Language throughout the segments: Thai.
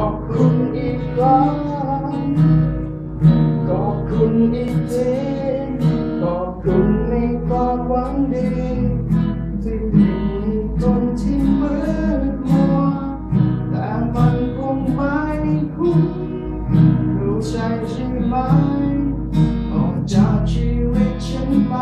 อบคุณอีกครั้งขอบคุณอีกทีขอบคุณในความหวังดีที่มีคนที่มืดมัวแต่มันคงไม่คุ้มรู้ใจใช่ไหมออกจากชีวิตฉันไป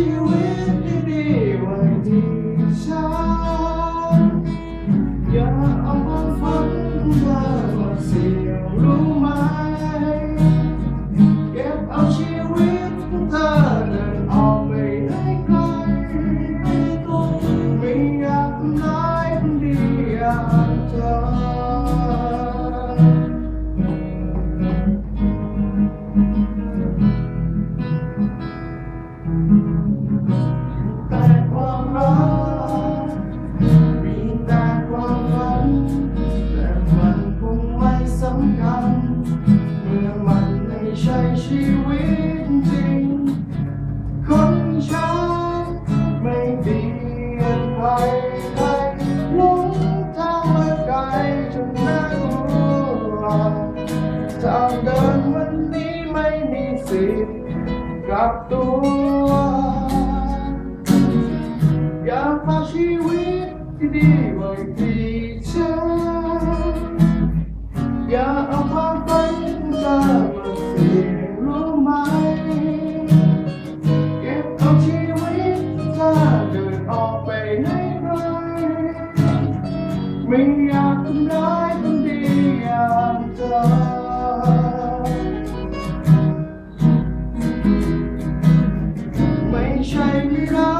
ชีวิตดีๆไว้ที่ฉันอย่าเอาความฝันมามาเสี่ยงรู้ไหม เก็บเอาชีวิตเธอเดินออกไปให้ไกลไม่อยากทำร้ายคนดีอย่างเธอ เมื่อมันไม่ใช่ชีวิตจริง คนฉันไม่เบียดใครใครหลงทางมาไกลจนน่ากลัวทางเดินวันนี้ไม่มีสิทธิ์กลับตัว อยากฝาชีวิตที่ดีไว้ที่ ม่อยากทำร้ายคนดีอย่างเธอไม่ใช่ไม่รัก